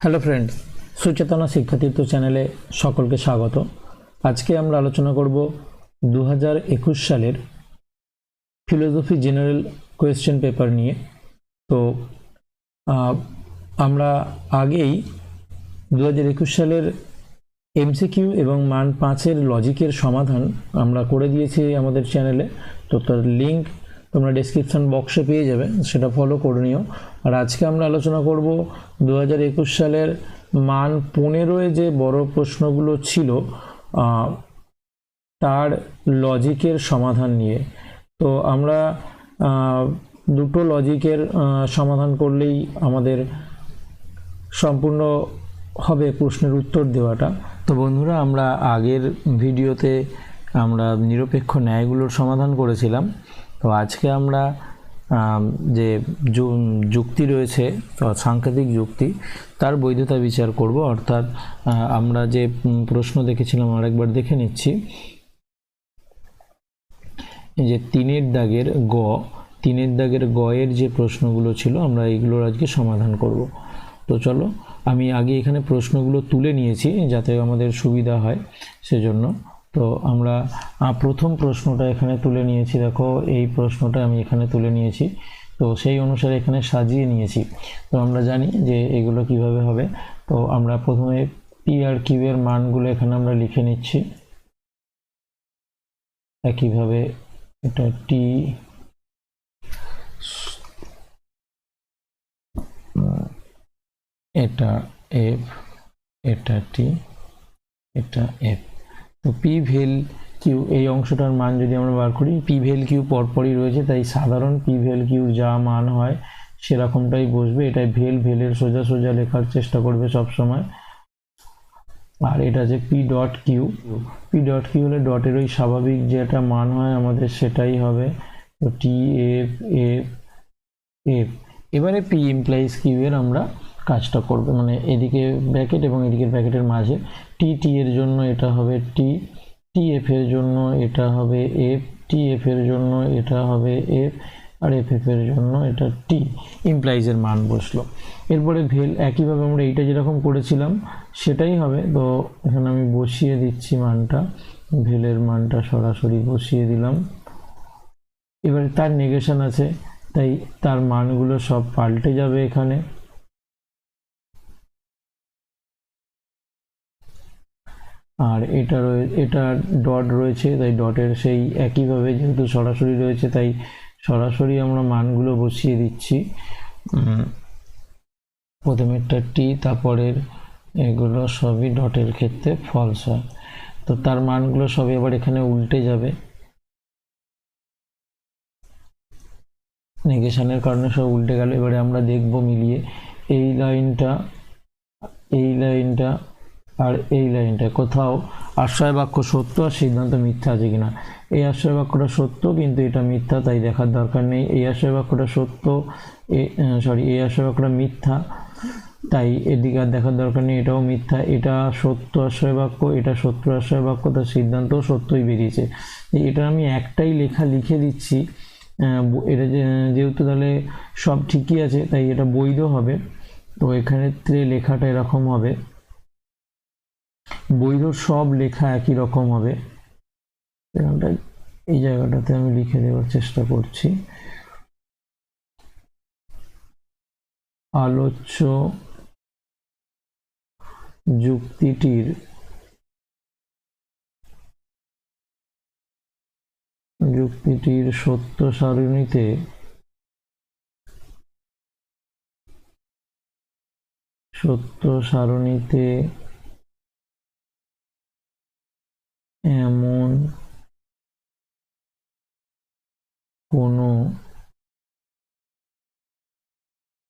Hello friend সুচেতনা শিক্ষাতীর্থ চ্যানেলে সকলকে স্বাগত। আজকে আমরা আলোচনা করব দু একুশ সালের ফিলোসফি জেনারেল কোয়েশ্চেন পেপার নিয়ে। তো আমরা আগেই দু একুশ সালের এমসিকিউ এবং মান পাঁচের লজিকের সমাধান আমরা করে দিয়েছি আমাদের চ্যানেলে। তো, তার লিঙ্ক তোমরা ডেসক্রিপশন বক্সে পেয়ে যাবে, সেটা ফলো করে নিও। আর আজকে আমরা আলোচনা করব দু হাজার একুশ সালের মান পনেরোয় যে বড় প্রশ্নগুলো ছিল তার লজিকের সমাধান নিয়ে। তো আমরা দুটো লজিকের সমাধান করলেই আমাদের সম্পূর্ণ হবে প্রশ্নের উত্তর দেওয়াটা। তো বন্ধুরা, আমরা আগের ভিডিওতে আমরা নিরপেক্ষ ন্যায়গুলোর সমাধান করেছিলাম। তো আজকে আমরা আম, যে যুক্তি রয়েছে সাংকেতিক যুক্তি তার বৈধতা বিচার করব। অর্থাৎ আমরা যে প্রশ্ন দেখেছিলাম আরেকবার দেখে নিচ্ছি। যে তিনের দাগের গ তিনের দাগের গ এর যে প্রশ্নগুলো ছিল আমরা এইগুলোর আজকে সমাধান করব। তো চলো আমি আগে এখানে প্রশ্নগুলো তুলে নিয়েছি যাতে আমাদের সুবিধা হয় সেজন্য। তো আমরা প্রথম প্রশ্নটা এখানে তুলে নিয়েছি, দেখো, এই প্রশ্নটা আমি এখানে তুলে নিয়েছি। তো সেই অনুসারে এখানে সাজিয়ে নিয়েছি। তো আমরা জানি যে এগুলো কীভাবে হবে। তো আমরা প্রথমে পি আর কিউ মানগুলো এখানে আমরা লিখে নিচ্ছি। একইভাবে এটা টি এটা এফ এটা টি এটা এফ তো পি ভেল কিউ এই অংশটার মান যদি আমরা বার করি পি ভেল কিউ পরপরই রয়েছে, তাই সাধারণ পি ভেল কিউর যা মান হয়, সেরকমটাই বসবে। এটাই ভেল ভেলের সোজা সোজা লেখার চেষ্টা করবে সব সময় আর এটা যে P dot Q P dot Q হলে ডটের ওই স্বাভাবিক যেটা মান হয়, আমাদের সেটাই হবে। তো টি এফ এফ এফ এবারে পি ইমপ্লাইজ কিউ এর আমরা কাজটা করবে। মানে এদিকে ব্র্যাকেট এবং এদিকের ব্র্যাকেটের মাঝে টি টি এর জন্য এটা হবে টি টি এফ এর জন্য এটা হবে এফ টি এফ এর জন্য এটা হবে এফ আর এফ এফ এর জন্য এটা টি ইমপ্লাইজের মান বসল। এরপরে ভেল একইভাবে আমরা এইটা যেরকম করেছিলাম, সেটাই হবে। তো এখানে আমি বসিয়ে দিচ্ছি মানটা। ভেলের মানটা সরাসরি বসিয়ে দিলাম। এবারে তার নেগেশন আছে, তাই তার মানগুলো সব পাল্টে যাবে এখানে। আর এটা রয়ে, এটা ডট রয়েছে, তাই ডটের সেই একইভাবে যেহেতু সরাসরি রয়েছে, তাই সরাসরি আমরা মানগুলো বসিয়ে দিচ্ছি। প্রথমেরটা টি তারপরের এগুলো সবই ডটের ক্ষেত্রে ফলস হয়। তো তার মানগুলো সবই আবার এখানে উল্টে যাবে। নেগেশনের কারণে সব উল্টে গেল। এবারে আমরা দেখব মিলিয়ে। এই লাইনটা এই লাইনটা আর এই লাইনটা, কোথাও আশ্রয় বাক্য সত্য আর সিদ্ধান্ত মিথ্যা আছে কিনা? এই আশ্রয় বাক্যটা সত্য, কিন্তু এটা মিথ্যা, তাই দেখার দরকার নেই। এই আশ্রয় বাক্যটা সত্য সরি এই আশ্রয় বাক্যটা মিথ্যা, তাই এদিকে আর দেখার দরকার নেই, এটাও মিথ্যা। এটা সত্য আশ্রয় বাক্য, এটা সত্য আশ্রয় বাক্য, তার সিদ্ধান্তও সত্যই বেরিয়েছে। এটা আমি একটাই লেখা লিখে দিচ্ছি এটা যেহেতু তাহলে সব ঠিকই আছে, তাই এটা বৈধ হবে। তো এখানে তে লেখাটা এরকম হবে। বৈধ সব লেখা একই রকম হবে। এখানটায় এই জায়গাটাতে আমি লিখে দেওয়ার চেষ্টা করছি। আলোচ্য যুক্তিটির যুক্তিটির সত্য সারণীতে সত্য সারণীতে এমন কোনো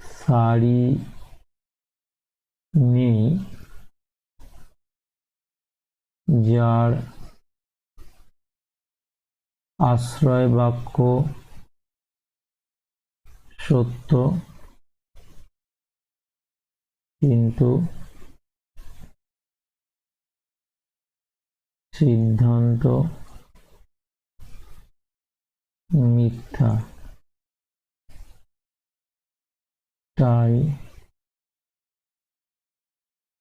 সারি নেই যার আশ্রয় বাক্য সত্য কিন্তু সিদ্ধান্ত মিথ্যা। তাই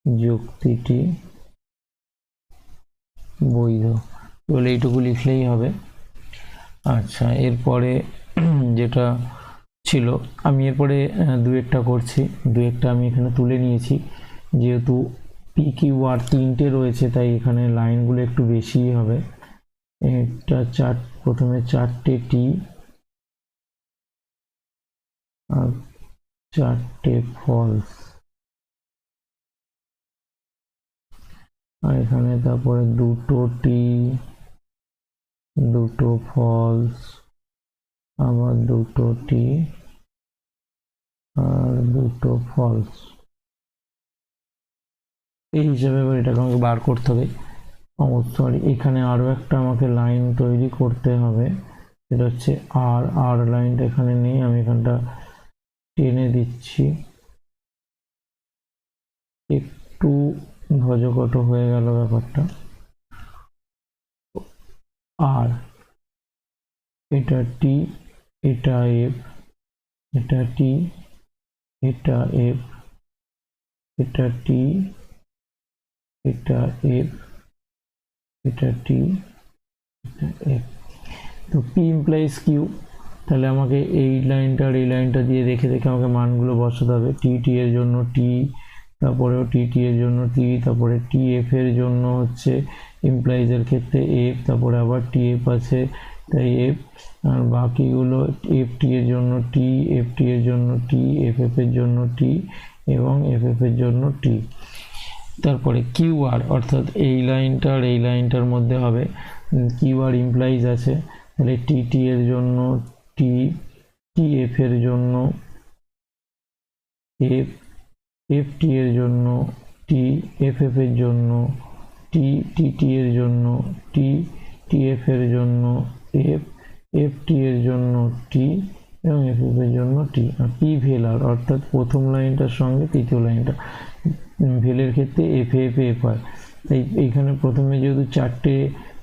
যুক্তিটি বৈধ। বলে এইটুকু লিখলেই হবে। আচ্ছা এরপরে যেটা ছিল, আমি এরপরে দু একটা করছি। দু একটা আমি এখানে তুলে নিয়েছি। যেহেতু পি কিউ আর তিনটে রয়েছে, তাই এখানে লাইনগুলো একটু বেশিই হবে। একটা চার, প্রথমে চারটে টি আর চারটে ফলস আর এখানে তারপরে দুটো টি দুটো ফলস আবার দুটো টি আর দুটো ফলস এই হিসাবে এবার এটাকে আমাকে বার করতে হবে। সরি এখানে আরও একটা আমাকে লাইন তৈরি করতে হবে। সেটা হচ্ছে আর আর লাইনটা এখানে নেই, আমি এখানটা টেনে দিচ্ছি। একটু ভজকট হয়ে গেল ব্যাপারটা। আর এটা টি এটা এফ এটা টি এটা এফ এটা টি এটা এফ এটা টি এটা এফ তো পি ইমপ্লাইজ কিউ তাহলে আমাকে এই লাইনটা আর এই লাইনটা দিয়ে দেখে দেখে আমাকে মানগুলো বসাতে হবে। টি টি এর জন্য টি তারপরেও টি টি এর জন্য টি তারপরে টি এফ এর জন্য হচ্ছে ইমপ্লাইজের ক্ষেত্রে এফ তারপরে আবার টি এফ আছে, তাই এফ আর বাকিগুলো এফ টি এর জন্য টি এফ টি এর জন্য টি এফ এফ এর জন্য টি এবং এফ এফ এর জন্য টি তারপরে কিউ আর অর্থাৎ এই লাইনটা আর এই লাইনটার মধ্যে হবে কিউ আর ইমপ্লাইজ আছে, তাহলে টি টি এর জন্য টি টি এফ এর জন্য এফ এফ টি এর জন্য টি এফ এফ এর জন্য টি টি টি এর জন্য টি টি এফ এর জন্য এফ এফ টি এর জন্য টি এবং এফ এফ এর জন্য টি আর পি ভেলার অর্থাৎ প্রথম লাইনটার সঙ্গে তৃতীয় লাইনটা। ভেলের ক্ষেত্রে এফ এফ এফ হয় তাই এইখানে প্রথমে যেহেতু চারটে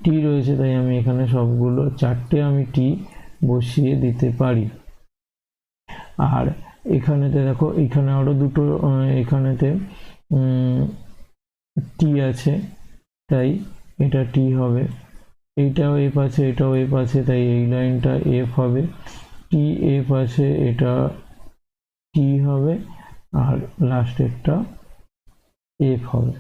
টি রয়েছে, তাই আমি এখানে সবগুলো, চারটে আমি টি বসিয়ে দিতে পারি। আর এখানেতে দেখো, এখানে আরও দুটো এখানেতে টি আছে, তাই এটা টি হবে। এইটাও এফ আছে, এটাও এফ আছে, তাই এই লাইনটা এফ হবে। টি এফ আছে, এটা টি হবে। আর লাস্টেরটা এফ হবে।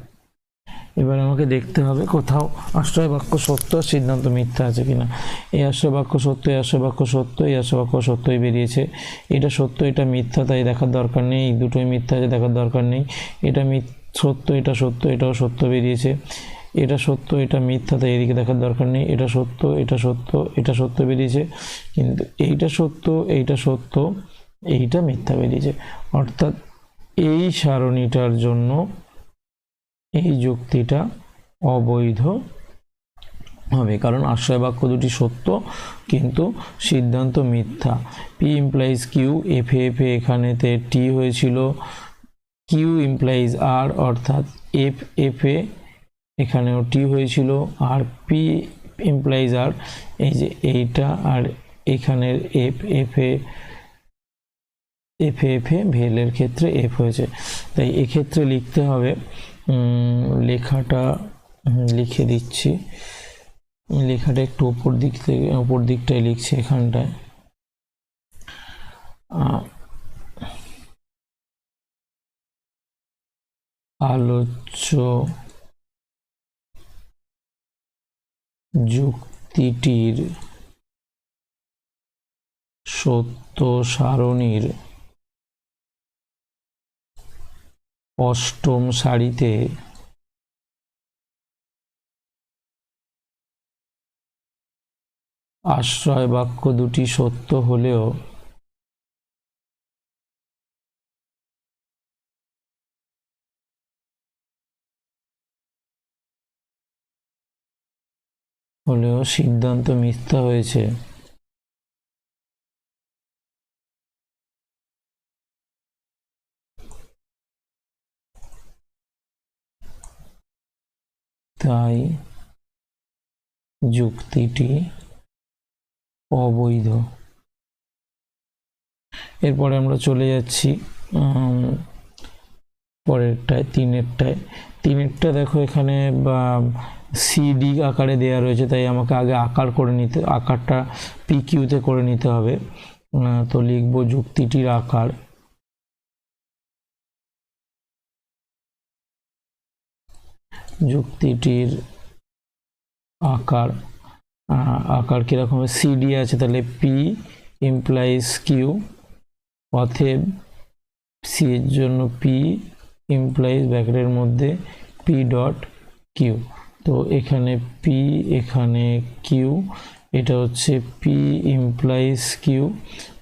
এবার আমাকে দেখতে হবে কোথাও আশ্রয় বাক্য সত্য সিদ্ধান্ত মিথ্যা আছে কিনা। এই আশ্রয় বাক্য সত্য, এই আশ্রয় বাক্য সত্য, এই আশ্রয় বাক্য সত্যই বেরিয়েছে। এটা সত্য, এটা মিথ্যা, তাই দেখার দরকার নেই। এই দুটোই মিথ্যা আছে, দেখার দরকার নেই। এটা সত্য এটা সত্য, এটাও সত্য বেরিয়েছে। এটা সত্য, এটা মিথ্যা, তাই এদিকে দেখার দরকার নেই। এটা সত্য এটা সত্য এটা সত্য বেরিয়েছে। কিন্তু এইটা সত্য এইটা সত্য, এইটা মিথ্যা বেরিয়েছে। অর্থাৎ এই সারণীটার জন্য এই যুক্তিটা অবৈধ হবে। কারণ আশ্রয় বাক্য দুটি সত্য, কিন্তু সিদ্ধান্ত মিথ্যা। P implies Q F F এখানেতে টি হয়েছিল। কিউ ইমপ্লাইজ আর অর্থাৎ এফ এফ এ এখানেও টি হয়েছিল। আর পি ইমপ্লাইজ আর এই যে এইটা আর এখানের F F A F F A ভেলের ক্ষেত্রে এফ হয়েছে। তাই এক্ষেত্রে লিখতে হবে লেখাটা লিখে দিচ্ছি। লেখাটা একটু ওপর দিক থেকে ওপর দিকটায় লিখছি এখানটায়। আলোচ্য যুক্তিটির সত্য সারণীর অষ্টম সারিতে আশ্রয় বাক্য দুটি সত্য হলেও হলেও সিদ্ধান্ত মিথ্যা হয়েছে। তাই যুক্তিটি অবৈধ। এরপরে আমরা চলে যাচ্ছি পরেরটায়, তিনেরটায়। তিনেরটা দেখো এখানে, বা সিডি আকারে দেওয়া রয়েছে, তাই আমাকে আগে আকার করে নিতে, আকারটা পি কিউতে করে নিতে হবে। তো লিখব যুক্তিটির আকার। যুক্তিটির আকার আকার কীরকম? সিডি আছে, তাহলে পি ইমপ্লাইজ কিউ অথেব সি এর জন্য পি ইমপ্লাইজ ব্র্যাকেটের মধ্যে পি ডট কিউ তো এখানে পি এখানে কিউ এটা হচ্ছে পি ইমপ্লাইজ কিউ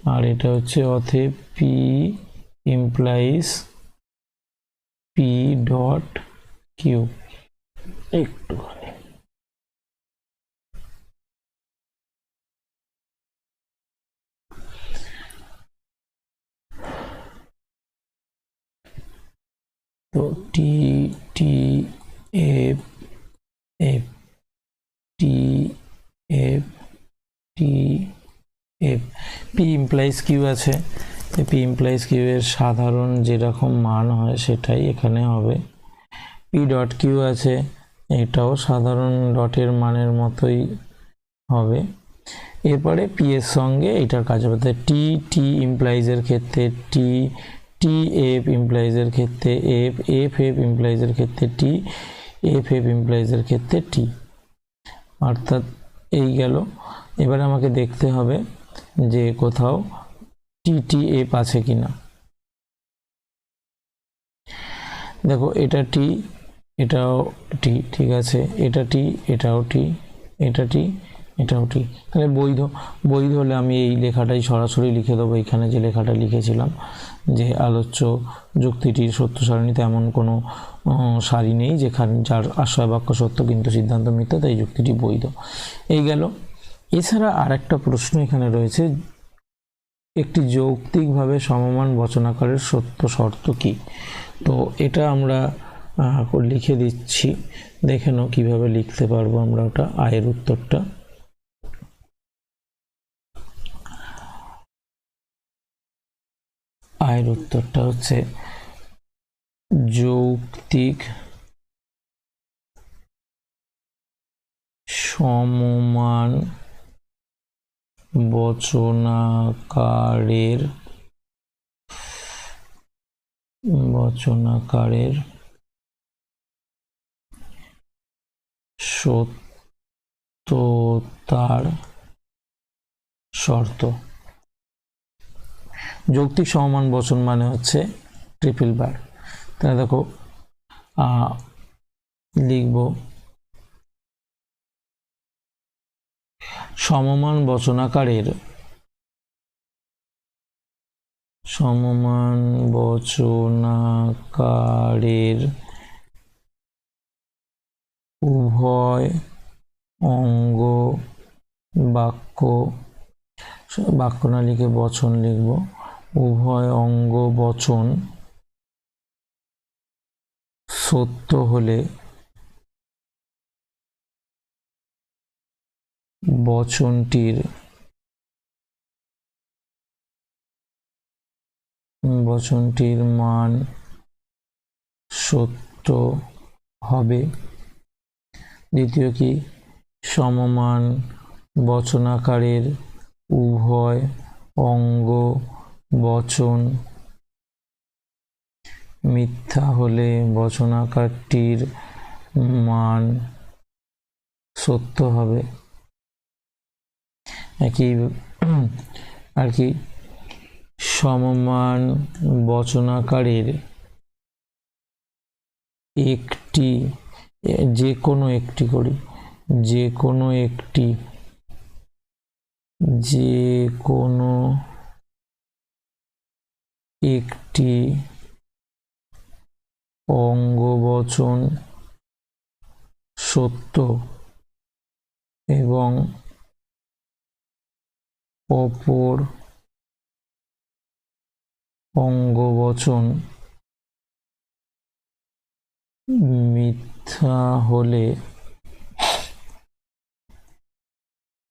আর এটা হচ্ছে অথেব P implies P dot Q একটুখানি তো T T F F T F T F P implies Q আছে। পি ইমপ্লাইজ কিউ এর সাধারণ যেরকম মান হয় সেটাই এখানে হবে। পি ডট কিউ আছে। এটাও সাধারণ ডটের মানের মতোই হবে। এরপরে পি এর সঙ্গে এটার কাজ হবে। টি টি ইমপ্লাইজের ক্ষেত্রে টি টি এফ ইমপ্লাইজের ক্ষেত্রে এফ এফ এফ ইমপ্লাইজের ক্ষেত্রে টি এফ এফ ইমপ্লাইজের ক্ষেত্রে টি অর্থাৎ এই গেল। এবারে আমাকে দেখতে হবে যে কোথাও টি টি এফ আছে কিনা। দেখো, এটা টি এটাও টি ঠিক আছে। এটা টি এটাও টি এটা টি এটাও টি তাহলে বৈধ বৈধ হলে আমি এই লেখাটাই সরাসরি লিখে দেবো। এখানে যে লেখাটা লিখেছিলাম যে আলোচ্য যুক্তিটির সত্য সারণীতে এমন কোনো সারি নেই যেখানে, যার আশ্রয় বাক্য সত্য কিন্তু সিদ্ধান্ত মিথ্যা, তাই যুক্তিটি বৈধ। এই গেল। এছাড়া আর একটা প্রশ্ন এখানে রয়েছে। একটি যৌক্তিকভাবে সমমান বচনাকারের সত্য শর্ত কি? তো এটা আমরা লিখে দিচ্ছি। দেখে নাও কীভাবে লিখতে পারব আমরা ওটা, আয়ের উত্তরটা। আয়ের উত্তরটা হচ্ছে যৌক্তিক সমমান বচনাকারের বচনাকারের সত্যতার শর্ত। যৌক্তিক সমমান বচন মানে হচ্ছে ট্রিপল বার তাহলে দেখো লিখব, সমমান বচনাকারের সমমান বচনাকারের উভয় অঙ্গ বাক্য বাক্য না লিখে বচন লিখব। উভয় অঙ্গ বচন সত্য হলে বচনটির বচনটির মান সত্য হবে। দ্বিতীয় কি? সমমান বচনাকারের উভয় অঙ্গ বচন। মিথ্যা হলে বচনাকারটির মান সত্য হবে। একই আর কি? সমমান বচনাকারের একটি যে কোনো একটি করি, যে কোনো একটি, যে কোনো একটি অঙ্গবচন সত্য এবং অপর অঙ্গবচন মিথ্যা হলে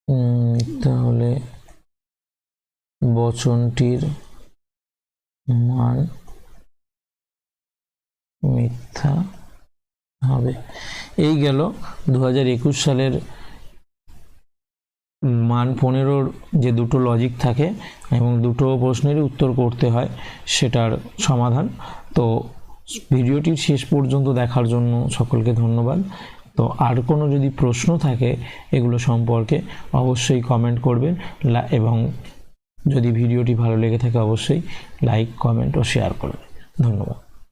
উম, মিথ্যা হলে বচনটির মান মিথ্যা হবে। এই গেল দু হাজার একুশ সালের মান পনেরোর যে দুটো লজিক থাকে এবং দুটো প্রশ্নেরই উত্তর করতে হয় সেটার সমাধান। তো ভিডিওটি শেষ পর্যন্ত দেখার জন্য সকলকে ধন্যবাদ। তো আর কোনো যদি প্রশ্ন থাকে এগুলো সম্পর্কে অবশ্যই কমেন্ট করবেন। এবং যদি ভিডিওটি ভালো লেগে থাকে অবশ্যই লাইক কমেন্ট ও শেয়ার করবেন। ধন্যবাদ।